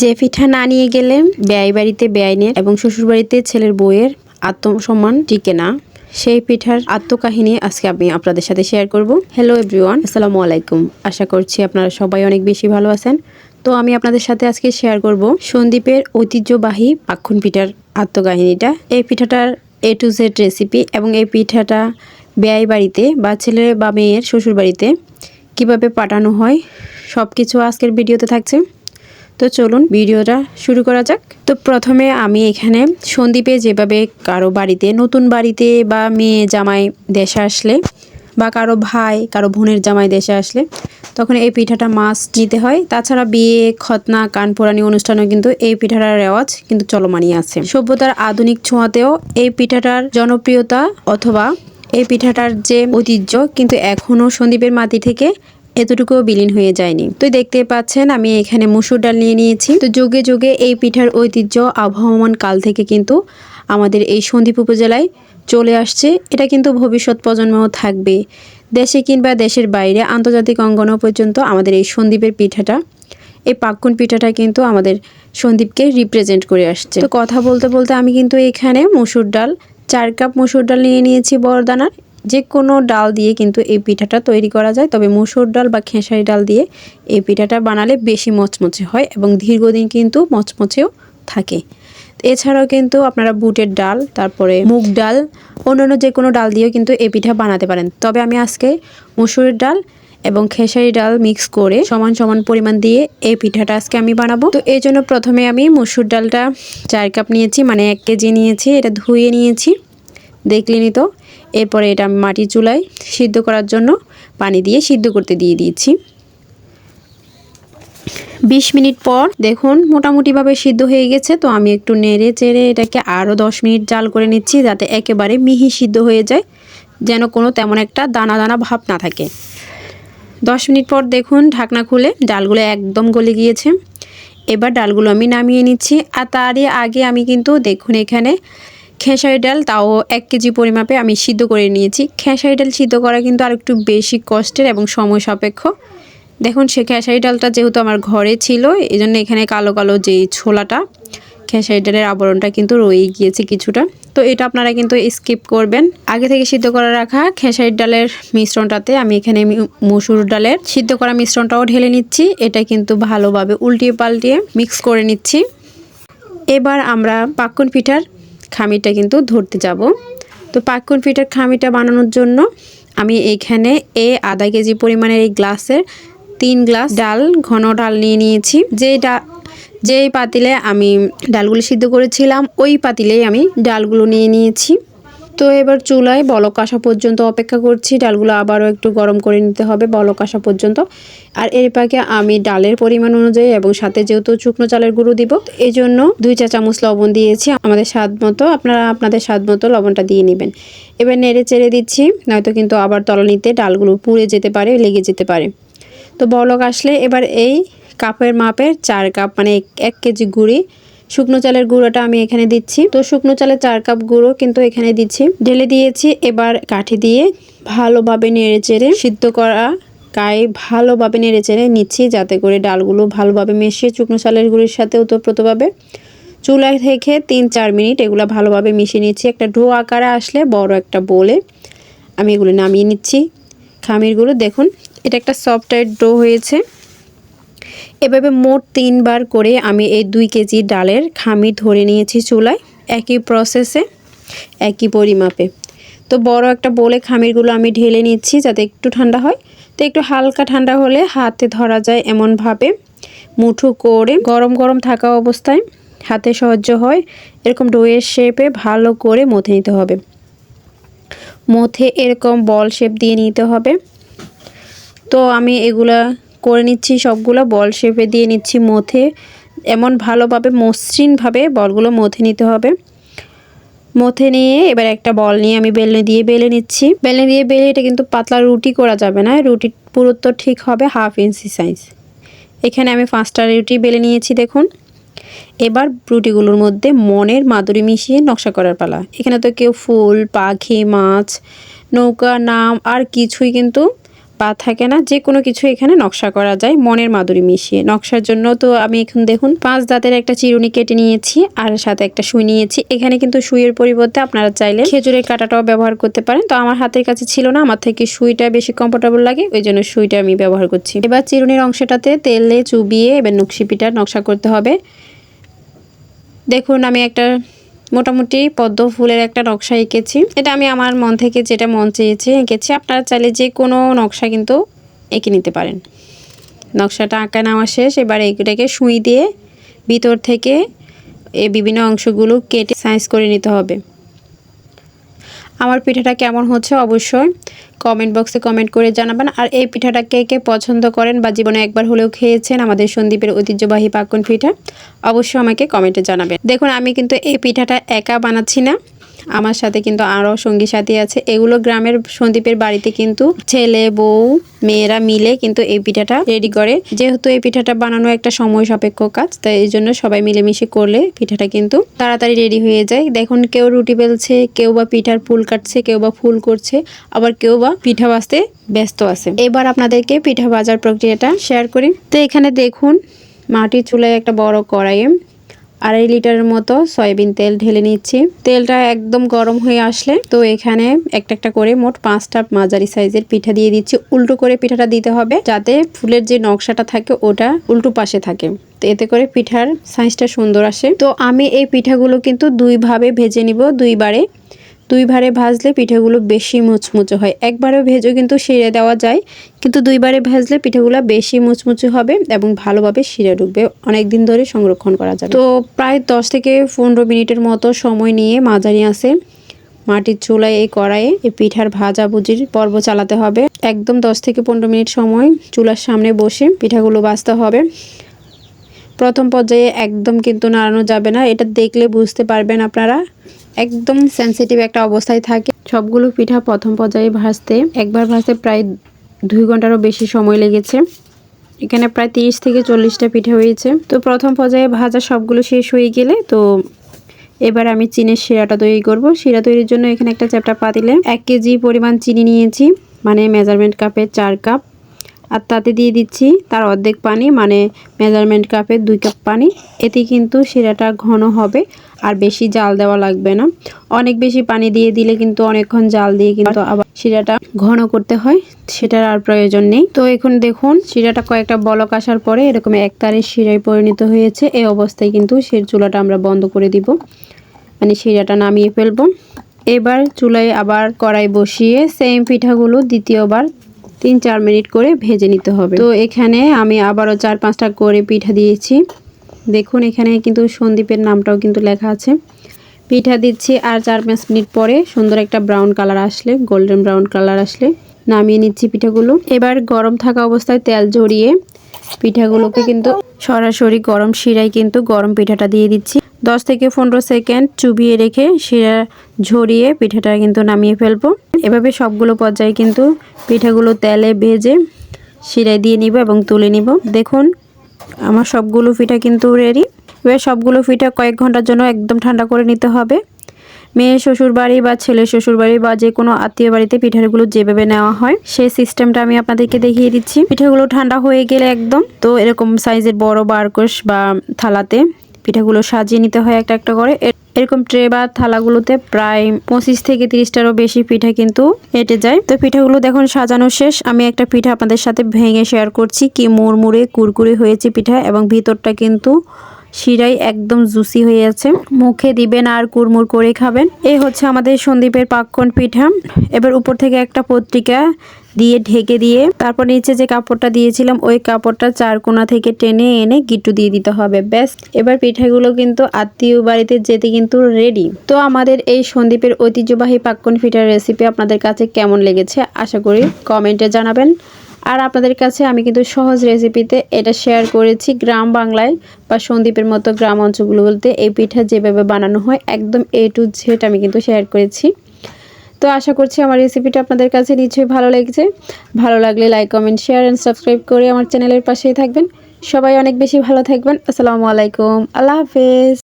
যে পিঠা না নিয়ে গেলে ব্যয় বাড়িতে ব্যয়নের এবং শ্বশুর বাড়িতে ছেলের বউয়ের আত্মসম্মান টিকে না। সেই পিঠার আত্মকাহিনী আজকে আমি আপনাদের সাথে শেয়ার করব। হ্যালো এভরিওয়ান আসসালামু আলাইকুম। আশা করছি আপনারা সবাই অনেক বেশি ভালো আছেন। তো আমি আপনাদের সাথে আজকে শেয়ার করব সন্দীপের ঐতিহ্যবাহী পাক্ষণ পিঠার আত্মকাহিনীটা। এই পিঠাটার এ টু জেড রেসিপি এবং এই পিঠাটা ব্যয় বাড়িতে বা ছেলে বা মেয়ের শ্বশুর বাড়িতে কীভাবে পাঠানো হয় সব কিছু আজকের ভিডিওতে থাকছে। তো চলুন ভিডিওটা শুরু করা যাক। তো প্রথমে আমি এখানে সন্দীপে যেভাবে কারও বাড়িতে, নতুন বাড়িতে বা মেয়ে জামাই দেশে আসলে বা কারও ভাই, কারও বোনের জামাই দেশে আসলে তখন এই পিঠাটা মাছ নিতে হয়। তাছাড়া বিয়ে খতনা কান পোড়ানি অনুষ্ঠানেও কিন্তু এই পিঠাটার রেওয়াজ কিন্তু চলমানই আছে। সভ্যতার আধুনিক ছোঁয়াতেও এই পিঠাটার জনপ্রিয়তা অথবা এই পিঠাটার যে ঐতিহ্য কিন্তু এখনও সন্দীপের মাটি থেকে এতটুকুও বিলীন হয়ে যায়নি। তো দেখতে পাচ্ছেন, আমি এখানে মুসুর ডাল নিয়ে নিয়েছি। তো যুগে যুগে এই পিঠার ঐতিহ্য আবহমান কাল থেকে কিন্তু আমাদের এই সন্দ্বীপ উপজেলায় চলে আসছে। এটা কিন্তু ভবিষ্যৎ প্রজন্মও থাকবে। দেশে কিংবা দেশের বাইরে আন্তর্জাতিক অঙ্গনও পর্যন্ত আমাদের এই সন্দ্বীপের পিঠাটা, এই পাক্কুন পিঠাটা কিন্তু আমাদের সন্দীপকে রিপ্রেজেন্ট করে আসছে। তো কথা বলতে বলতে আমি কিন্তু এখানে মসুর ডাল, চার কাপ মসুর ডাল নিয়ে নিয়েছি বড়দানার। যে কোনো ডাল দিয়ে কিন্তু এই পিঠাটা তৈরি করা যায়, তবে মুসুর ডাল বা খেসারি ডাল দিয়ে এই পিঠাটা বানালে বেশি মচমচে হয় এবং দীর্ঘদিন কিন্তু মচমচেও থাকে। এছাড়াও কিন্তু আপনারা বুটের ডাল, তারপরে মুগ ডাল, অন্যান্য যে কোনো ডাল দিয়েও কিন্তু এই পিঠা বানাতে পারেন। তবে আমি আজকে মুসুরের ডাল এবং খেসারি ডাল মিক্স করে সমান সমান পরিমাণ দিয়ে এই পিঠাটা আজকে আমি বানাবো। তো এই জন্য প্রথমে আমি মুসুর ডালটা চার কাপ নিয়েছি মানে এক কেজি নিয়েছি, এটা ধুয়ে নিয়েছি। দেখলেনি তো এরপরে এটা আমি মাটির চুলায় সিদ্ধ করার জন্য পানি দিয়ে সিদ্ধ করতে দিয়ে দিয়েছি। বিশ মিনিট পর দেখুন মোটামুটিভাবে সিদ্ধ হয়ে গেছে, তো আমি একটু নেড়ে চেড়ে এটাকে আরও দশ মিনিট জাল করে নিচ্ছি যাতে একেবারে মিহি সিদ্ধ হয়ে যায়, যেন কোনো তেমন একটা দানা দানা ভাব না থাকে। দশ মিনিট পর দেখুন ঢাকনা খুলে ডালগুলো একদম গলে গিয়েছে। এবার ডালগুলো আমি নামিয়ে নিচ্ছি, আর তারই আগে আমি কিন্তু দেখুন এখানে খেসারি ডাল, তাও এক কেজি পরিমাপে আমি সিদ্ধ করে নিয়েছি। খেসারি ডাল সিদ্ধ করা কিন্তু আর একটু বেশি কষ্টের এবং সময় সাপেক্ষ। দেখুন, সে খেসারি ডালটা যেহেতু আমার ঘরে ছিল এই জন্য এখানে কালো কালো যেই ছোলাটা, খেসারি ডালের আবরণটা কিন্তু রয়ে গিয়েছে কিছুটা। তো এটা আপনারা কিন্তু স্কিপ করবেন। আগে থেকে সিদ্ধ করে রাখা খেসারির ডালের মিশ্রণটাতে আমি এখানে মসুর ডালের সিদ্ধ করা মিশ্রণটাও ঢেলে নিচ্ছি। এটা কিন্তু ভালোভাবে উল্টিয়ে পাল্টিয়ে মিক্স করে নিচ্ছি। এবার আমরা পাক্কুন পিঠার খামিটা কিন্তু ধরতে যাব। তো পাক্কুন পিঠার খামিটা বানানোর জন্য আমি এইখানে এ আধা কেজি পরিমাণের এই গ্লাসের তিন গ্লাস ডাল, ঘন ডাল নিয়ে নিয়েছি। যে ডাল যেই পাতিলে আমি ডালগুলো সিদ্ধ করেছিলাম, ওই পাতিলেই আমি ডালগুলো নিয়ে নিয়েছি। তো এবার চুলায় বলক আসা পর্যন্ত অপেক্ষা করছি। ডালগুলো আবারও একটু গরম করে নিতে হবে বলক আসা পর্যন্ত। আর এর পাকে আমি ডালের পরিমাণ অনুযায়ী এবং সাথে যেহেতু শুকনো চালের গুঁড়ো দিব এই জন্য দুই চা চামচ লবণ দিয়েছি। আমাদের স্বাদ মতো আপনারা আপনাদের স্বাদ মতো লবণটা দিয়ে নেবেন। এবার নেড়ে চেড়ে দিচ্ছি, নয়তো কিন্তু আবার তলানিতে ডালগুলো পুড়ে যেতে পারে, লেগে যেতে পারে। তো বলক আসলে এবার এই কাপের মাপের চার কাপ মানে এক কেজি গুঁড়ি শুকনো চালের গুঁড়োটা আমি এখানে দিচ্ছি। তো শুকনো চালের চার কাপ গুঁড়ো কিন্তু এখানে দিচ্ছি। ঢেলে দিয়েছি, এবার কাঠি দিয়ে ভালোভাবে নেড়ে চেড়ে সিদ্ধ করা গায়ে ভালোভাবে নেড়ে চেড়ে নিচ্ছি, যাতে করে ডালগুলো ভালোভাবে মিশিয়ে শুকনো চালের গুঁড়ির সাথে ওতপ্রোতভাবে। চুলায় থেকে তিন চার মিনিট এগুলো ভালোভাবে মিশিয়ে নিচ্ছি। একটা ডো আকারে আসলে বড় একটা বলে আমি এগুলো নামিয়ে নিচ্ছি। খামিরগুলো দেখুন, এটা একটা সফটওয়্যার ডো হয়েছে। এভাবে মোট তিনবার করে আমি এই দুই কেজি ডালের খামির ধরে নিয়েছি চুলায়, একই প্রসেসে একই পরিমাপে। তো বড় একটা বলে খামিরগুলো আমি ঢেলে নিচ্ছি যাতে একটু ঠান্ডা হয়। তো একটু হালকা ঠান্ডা হলে হাতে ধরা যায় এমনভাবে মুঠো করে গরম গরম থাকা অবস্থায় হাতে সহ্য হয়। এরকম ডোয়ের শেপে ভালো করে মথে নিতে হবে। মথে এরকম বল শেপ দিয়ে নিতে হবে। তো আমি এগুলা করে নিচ্ছি, সবগুলো বল শেপে দিয়ে নিচ্ছি মথে। এমন ভালোভাবে মসৃণভাবে বলগুলো মথে নিতে হবে। মথে নিয়ে এবার একটা বল নিয়ে আমি বেলনে দিয়ে বেলে নিচ্ছি। বেলনে দিয়ে বেলে এটা কিন্তু পাতলা রুটি করা যাবে না, রুটির পুরুত্ব ঠিক হবে হাফ ইঞ্চি সাইজ। এখানে আমি পাঁচটা রুটি বেলে নিয়েছি, দেখুন। এবার রুটিগুলোর মধ্যে মনের মাদুরি মিশিয়ে নকশা করার পালা। এখানে তো কেউ ফুল, পাখি, মাছ, নৌকা, নাম আর কিছুই কিন্তু পা থাকে না, যে কোনো কিছু এখানে নকশা করা যায়, মনের মাধুরী মিশিয়ে। নকশার জন্য তো আমি এখন দেখুন, পাঁচ দাঁতের একটা চিরুনি কেটে নিয়েছি আর সাথে একটা সুই নিয়েছি। এখানে কিন্তু সুইয়ের পরিবর্তে আপনারা চাইলে খেজুরের কাঁটাটাও ব্যবহার করতে পারেন। তো আমার হাতের কাছে ছিল না, আমার থেকে সুইটা বেশি কমফোর্টেবল লাগে, ওই জন্য সুইটা আমি ব্যবহার করছি। এবার চিরুনির অংশটাতে তেলে চুবিয়ে এবার নকশি পিঠার নকশা করতে হবে। দেখুন, আমি একটা মোটামুটি পদ্ম ফুলের একটা নকশা এঁকেছি। এটা আমি আমার মন থেকে যেটা মন চেয়েছি এঁকেছি। আপনারা চাইলে যে কোনো নকশা কিন্তু এঁকে নিতে পারেন। নকশাটা আঁকা নেওয়া শেষ। এবার এটাকে সুই দিয়ে ভিতর থেকে এই বিভিন্ন অংশগুলো কেটে সাইজ করে নিতে হবে। আমার পিঠাটা কেমন হচ্ছে অবশ্যই কমেন্ট বক্সে কমেন্ট করে জানাবেন। আর এই পিঠাটা কে কে পছন্দ করেন বা জীবনে একবার হলেও খেয়েছেন আমাদের সন্দীপের ঐতিহ্যবাহী পাকন পিঠা, অবশ্যই আমাকে কমেন্টে জানাবেন। দেখুন, আমি কিন্তু এই পিঠাটা একা বানাচ্ছি না। আমার সাথে কিন্তু আরও সঙ্গী সাথী আছে। এগুলো গ্রামের সন্দীপের বাড়িতে কিন্তু ছেলে, বউ, মেয়েরা মিলে কিন্তু এই পিঠাটা রেডি করে। যেহেতু এই পিঠাটা বানানো একটা সময় সাপেক্ষ কাজ, তাই এই জন্য সবাই মিলেমিশে করলে পিঠাটা কিন্তু তাড়াতাড়ি রেডি হয়ে যায়। দেখুন, কেউ রুটি বেলছে, কেউ বা পিঠার ফুল কাটছে, কেউ বা ফুল করছে, আবার কেউ বা পিঠা বাজতে ব্যস্ত আছে। এবার আপনাদেরকে পিঠা বাজার প্রক্রিয়াটা শেয়ার করি। তো এখানে দেখুন, মাটির চুলায় একটা বড় কড়াইয়ে আড়াই লিটারের মতো সয়াবিন তেল ঢেলে নিচ্ছি। তেলটা একদম গরম হয়ে আসলে তো এখানে একটা একটা করে মোট পাঁচটা মাঝারি সাইজের পিঠা দিয়ে দিচ্ছি। উল্টো করে পিঠাটা দিতে হবে যাতে ফুলের যে নকশাটা থাকে ওটা উল্টো পাশে থাকে। তো এতে করে পিঠার সাইজটা সুন্দর আসে। তো আমি এই পিঠাগুলো কিন্তু দুইভাবে ভেজে নিব, দুইবারে। দুইবারে ভাজলে পিঠেগুলো বেশি মুচমুচে হয়। একবারে ভেজেও কিন্তু শিরে দেওয়া যায়, কিন্তু দুইবারে ভাজলে পিঠাগুলো বেশি মুচমুচে হবে এবং ভালোভাবে শিরে ঢুকবে। অনেক দিন ধরে সংরক্ষণ করা যাবে। তো প্রায় দশ থেকে পনেরো মিনিটের মতো সময় নিয়ে মাঝারি আছে মাটির চুলায় এই কড়াইয়ে এই পিঠার ভাজা ভুজির পর্ব চালাতে হবে। একদম দশ থেকে পনেরো মিনিট সময় চুলার সামনে বসে পিঠাগুলো বাজতে হবে। প্রথম পর্যায়ে একদম কিন্তু নাড়ানো যাবে না। এটা দেখলে বুঝতে পারবেন আপনারা। একদম সেন্সিটিভ একটা অবস্থায় থাকে। সবগুলো পিঠা প্রথম পর্যায়ে ভাজতে, একবার ভাজতে প্রায় দুই ঘন্টারও বেশি সময় লেগেছে। এখানে প্রায় তিরিশ থেকে চল্লিশটা পিঠা হয়েছে। তো প্রথম পর্যায়ে ভাজা সবগুলো শেষ হয়ে গেলে তো এবার আমি চিনের শিরাটা তৈরি করব। শিরা তৈরির জন্য এখানে একটা চ্যাপটা পাতিলে এক কেজি পরিমাণ চিনি নিয়েছি মানে মেজারমেন্ট কাপের চার কাপ আর তাতে দিয়ে দিচ্ছি তার অর্ধেক পানি মানে মেজারমেন্ট কাপের দুই কাপ পানি। এতে কিন্তু শিরাটা ঘন হবে আর বেশি জাল দেওয়া লাগবে না। অনেক বেশি পানি দিয়ে দিলে কিন্তু অনেকক্ষণ জাল দিয়ে কিন্তু আবার শিরাটা ঘন করতে হয় সেটার আর প্রয়োজন নেই। তো এখন দেখুন শিরাটা কয়েকটা বলক আসার পরে এরকম একতারের শিরায় পরিণত হয়েছে। এই অবস্থায় কিন্তু সে চুলাটা আমরা বন্ধ করে দিব। মানে শিরাটা নামিয়ে ফেলব। এবার চুলায় আবার কড়াই বসিয়ে সেম পিঠাগুলো দ্বিতীয়বার তিন চার মিনিট করে ভেজে নিতে হবে। তো এখানে আমি আবারও চার পাঁচটা করে পিঠা দিয়েছি। দেখুন, এখানে কিন্তু সন্দীপের নামটাও কিন্তু লেখা আছে। পিঠা দিচ্ছি আর চার পাঁচ মিনিট পরে সুন্দর একটা ব্রাউন কালার আসলে, গোল্ডেন ব্রাউন কালার আসলে নামিয়ে নিচ্ছি পিঠাগুলো। এবার গরম থাকা অবস্থায় তেল ঝরিয়ে পিঠাগুলোকে কিন্তু সরাসরি গরম শিরায় কিন্তু গরম পিঠাটা দিয়ে দিচ্ছি। দশ থেকে পনেরো সেকেন্ড চুবিয়ে রেখে শিরা ঝরিয়ে পিঠাটা কিন্তু নামিয়ে ফেলব। এভাবে সবগুলো পর্যায়ে কিন্তু পিঠাগুলো তেলে ভেজে শিরায় দিয়ে নিব এবং তুলে নিব। দেখুন, আমার সবগুলো পিঠা কিন্তু রেডি এবার সবগুলো পিঠা কয়েক ঘণ্টার জন্য একদম ঠান্ডা করে নিতে হবে। মেয়ে শ্বশুর বাড়ি বা ছেলে শ্বশুর বাড়ি বা যে কোনো আত্মীয় বাড়িতে পিঠাগুলো যেভাবে নেওয়া হয়, সেই সিস্টেমটা আমি আপনাদেরকে দেখিয়ে দিচ্ছি। পিঠাগুলো ঠান্ডা হয়ে গেলে একদম, তো এরকম সাইজের বড় বারকোশ বা থালাতে পিঠাগুলো সাজিয়ে নিতে হয় একটা একটা করে। এরকম ট্রে বা থালাগুলোতে প্রায় পঁচিশ থেকে তিরিশটারও বেশি পিঠা কিন্তু এটে যায়। তো পিঠাগুলো দেখুন, সাজানো শেষ। আমি একটা পিঠা আপনাদের সাথে ভেঙে শেয়ার করছি। কি মুড়মুড়ে, কুরকুরে হয়েছে পিঠা এবং ভিতরটা কিন্তু শিরাই একদম জুসি হয়ে আছে। মুখে দিবেন আর কুরমুর করে খাবেন। এই হচ্ছে আমাদের সন্দীপের পাক্কন পিঠা। এবার উপর থেকে একটা পত্রিকা দিয়ে ঢেকে দিয়ে, তারপর নিচে যে কাপড়টা দিয়েছিলাম, ওই কাপড়টা চার কোনা থেকে টেনে এনে গিট্টু দিয়ে দিতে হবে। ব্যাস। এবার পিঠাগুলো কিন্তু আত্মীয় বাড়িতে যেতে কিন্তু রেডি তো আমাদের এই সন্দীপের ঐতিহ্যবাহী পাক্কন পিঠার রেসিপি আপনাদের কাছে কেমন লেগেছে, আশা করি কমেন্টে জানাবেন। আর আপনাদের কাছে আমি কিন্তু সহজ রেসিপিতে এটা শেয়ার করেছি গ্রাম বাংলায় বা সন্দীপের মতো গ্রাম অঞ্চলগুলো বলতে এই পিঠা যেভাবে বানানো হয় একদম এ টু জেড আমি কিন্তু শেয়ার করেছি। তো আশা করছি আমার রেসিপিটা আপনাদের কাছে নিশ্চয়ই ভালো লেগেছে। ভালো লাগলে like comment share and subscribe করে আমার চ্যানেলের পাশেই থাকবেন। সবাই অনেক বেশি ভালো থাকবেন। আসসালামু আলাইকুম। আল্লাহ হাফেজ।